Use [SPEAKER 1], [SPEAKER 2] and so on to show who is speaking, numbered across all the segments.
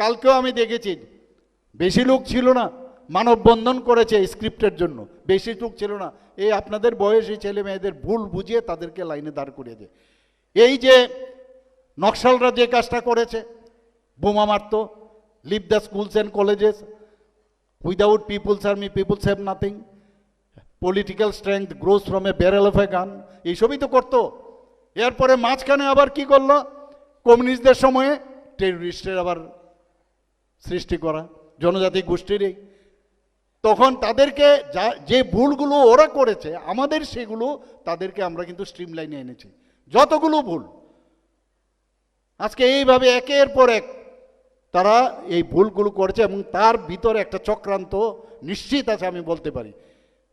[SPEAKER 1] কালকেও আমি দেখেছি, বেশি লোক ছিল না, মানববন্ধন করেছে স্ক্রিপ্টের জন্য। বেশি লোক ছিল না। এই আপনাদের বয়সী ছেলে মেয়েদের ভুল বুঝিয়ে তাদেরকে লাইনে দাঁড় করিয়ে দেয় এই যে নকশালরা যে কাজটা করেছে, বোমা মারত leave the schools and colleges without people's army people's have nothing political strength grows from a barrel of a gun এইসবই তো করতো। এরপরে মাঝখানে আবার কি করল? কমিউনিস্টদের সময়ে টেররিস্টের আবার সৃষ্টি করা, জনজাতি গোষ্ঠীরই তখন তাদেরকে যা, যে ভুলগুলো ওরা করেছে, আমাদের সেগুলো তাদেরকে আমরা কিন্তু স্ট্রিম লাইনে এনেছি। যতগুলো ভুল। আজকে এইভাবে একের পর এক তারা এই ভুলগুলো করেছে এবং তার ভিতরে একটা চক্রান্ত নিশ্চিত আছে আমি বলতে পারি।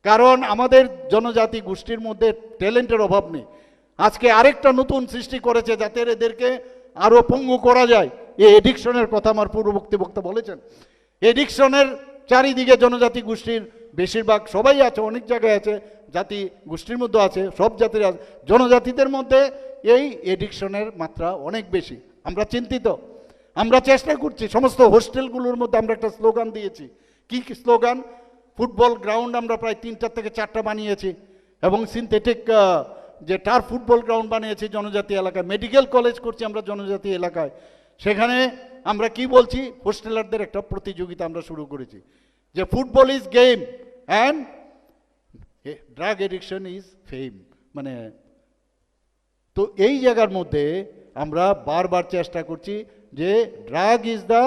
[SPEAKER 1] কারণ আমাদের জনজাতি গোষ্ঠীর মধ্যে ট্যালেন্টের অভাব নেই। আজকে আরেকটা নতুন সৃষ্টি করেছে যাতে এদেরকে আরও পঙ্গু করা যায়। এই এডিকশনের কথা আমার পূর্ববর্তী বক্তা বলেছেন। এডিকশনের চারিদিকে জনজাতি গোষ্ঠীর বেশিরভাগ সবাই আছে, অনেক জায়গায় আছে, জাতি গোষ্ঠীর মধ্যে আছে, সব জাতির আছে। জনজাতিদের মধ্যে এই এডিকশনের মাত্রা অনেক বেশি। আমরা চিন্তিত। আমরা চেষ্টা করছি, সমস্ত হোস্টেলগুলোর মধ্যে আমরা একটা স্লোগান দিয়েছি। কি স্লোগান? ফুটবল গ্রাউন্ড আমরা প্রায় তিনটা থেকে চারটা বানিয়েছি এবং সিনথেটিক যে টার ফুটবল গ্রাউন্ড বানিয়েছি জনজাতি এলাকায়। মেডিকেল কলেজ করছি আমরা জনজাতি এলাকায়। সেখানে আমরা কি বলছি? হোস্টেলারদের একটা প্রতিযোগিতা আমরা শুরু করেছি। যে football is game and drug addiction is fame. মানে তো এই জায়গার মধ্যে আমরা বারবার চেষ্টা করছি যে drug is the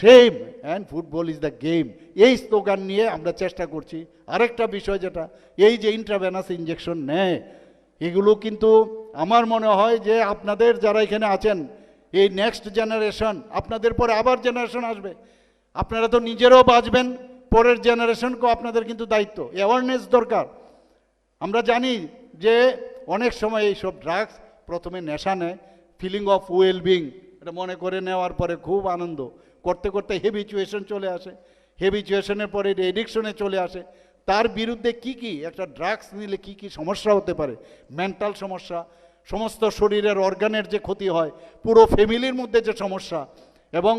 [SPEAKER 1] same and football is the game. এই স্লোগান নিয়ে আমরা চেষ্টা করছি। আরেকটা বিষয় যেটা, এই যে ইন্ট্রাভেনাস ইঞ্জেকশন নেয়, এগুলো কিন্তু আমার মনে হয় যে আপনাদের যারা এখানে আছেন এই নেক্সট জেনারেশন আপনাদের পরে আবার জেনারেশন আসবে। আপনারা তো নিজেরাও বাঁচবেন, পরের জেনারেশনকেও আপনাদের কিন্তু দায়িত্ব। অ্যাওয়ারনেস দরকার। আমরা জানি যে অনেক সময় এইসব ড্রাগস প্রথমে নেশা নেয় ফিলিং অফ ওয়েল বিং এটা মনে করে নেওয়ার পরে খুব আনন্দ। করতে করতে হেবিচুয়েশন চলে আসে। হেবিচুয়েশনের পরে এডিকশনে চলে আসে। তার বিরুদ্ধে কি কি, একটা ড্রাগস নিলে কি কি সমস্যা হতে পারে? মেন্টাল সমস্যা সমস্ত শরীরের অর্গানের যে ক্ষতি হয়, পুরো ফ্যামিলির মধ্যে যে সমস্যা, এবং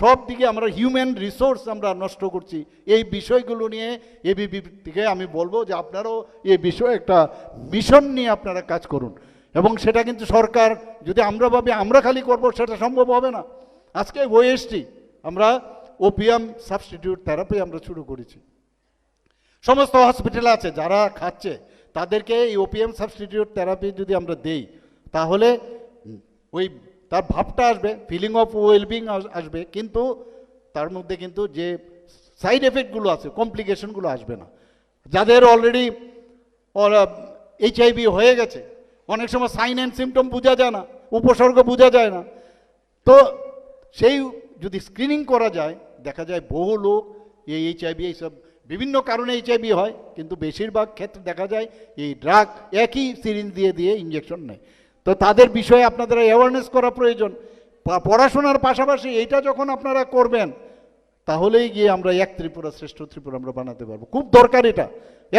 [SPEAKER 1] সব দিকে আমরা হিউম্যান রিসোর্স আমরা নষ্ট করছি। এই বিষয়গুলো নিয়ে এবিবি থেকে আমি বলব যে আপনারাও এই বিষয়ে একটা মিশন নিয়ে আপনারা কাজ করুন। এবং সেটা কিন্তু সরকার, যদি আমরা ভাবি আমরা খালি করব, সেটা সম্ভব হবে না। আজকে ওএসটি আমরা ওপিএম সাবস্টিটিউট থেরাপি আমরা শুরু করেছি। সমস্ত হসপিটাল আছে, যারা খাচ্ছে তাদেরকে এই ওপিএম সাবস্টিটিউট থেরাপি যদি আমরা দেই, তাহলে ওই তার ভাবটা আসবে ফিলিং অফ ওয়েলবিং আসবে। কিন্তু তার মধ্যে কিন্তু যে সাইড এফেক্টগুলো আছে কমপ্লিকেশনগুলো আসবে না। যাদের অলরেডি এইচআইভি হয়ে গেছে, অনেক সময় সাইন অ্যান্ড সিমটম বোঝা যায় না, উপসর্গ বোঝা যায় না। তো সেই যদি স্ক্রিনিং করা যায়, দেখা যায় বহু লোক এই এইচআইভি এইসব বিভিন্ন কারণে এইচআইভি হয়, কিন্তু বেশিরভাগ ক্ষেত্রে দেখা যায় এই ড্রাগ একই সিরিঞ্জ দিয়ে দিয়ে ইঞ্জেকশন নেয়। তো তাদের বিষয়ে আপনাদের অ্যাওয়ারনেস করা প্রয়োজন। পড়াশোনার পাশাপাশি এইটা যখন আপনারা করবেন, তাহলেই গিয়ে আমরা এক ত্রিপুরা শ্রেষ্ঠ ত্রিপুরা আমরা বানাতে পারব। খুব দরকার এটা।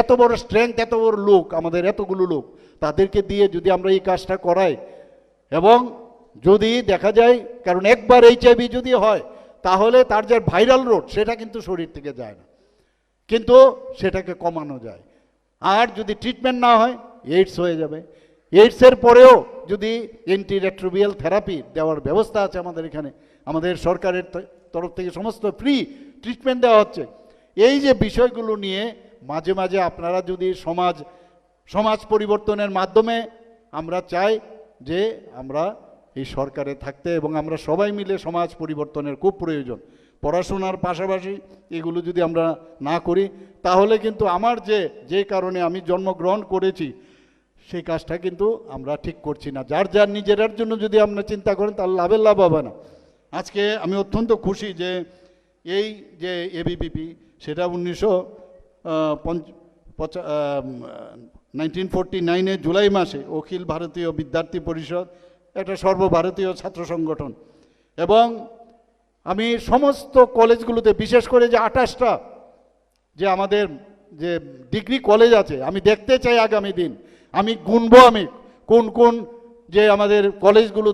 [SPEAKER 1] এত বড় স্ট্রেংথ এত বড় লোক, আমাদের এতগুলো লোক, তাদেরকে দিয়ে যদি আমরা এই কাজটা করাই, এবং যদি দেখা যায়, কারণ একবার এইচআইভি যদি হয়, তাহলে তার যে ভাইরাল রোড সেটা কিন্তু শরীর থেকে যায় না। কিন্তু সেটাকে কমানো যায়। আর যদি ট্রিটমেন্ট না হয় এইডস হয়ে যাবে। এইডসের পরেও যদি অ্যান্টি থেরাপি দেওয়ার ব্যবস্থা আছে আমাদের এখানে, আমাদের সরকারের তরফ থেকে সমস্ত ফ্রি ট্রিটমেন্ট দেওয়া হচ্ছে। এই যে বিষয়গুলো নিয়ে মাঝে মাঝে আপনারা যদি সমাজ সমাজ পরিবর্তনের মাধ্যমে আমরা চাই যে আমরা এই সরকারে থাকতে এবং আমরা সবাই মিলে সমাজ পরিবর্তনের খুব প্রয়োজন। পড়াশোনার পাশাপাশি এগুলো যদি আমরা না করি, তাহলে কিন্তু আমার যে যে কারণে আমি জন্মগ্রহণ করেছি সেই কাজটা কিন্তু আমরা ঠিক করছি না। যার যার নিজেরার জন্য যদি আমরা চিন্তা করেন তাহলে লাভের লাভ হবে না। আজকে আমি অত্যন্ত খুশি যে, এই যে এবিপিপি সেটা উনিশশো নাইনটিন ফোরটি নাইনে জুলাই মাসে অখিল ভারতীয় বিদ্যার্থী পরিষদ, একটা সর্বভারতীয় ছাত্র সংগঠন এবং আমি সমস্ত কলেজগুলোতে, বিশেষ করে যে আঠাশটা, যে আমাদের যে ডিগ্রি কলেজ আছে, আমি দেখতে চাই আগামী দিন। আমি গুনবো আমি কোন কোন যে আমাদের কলেজগুলো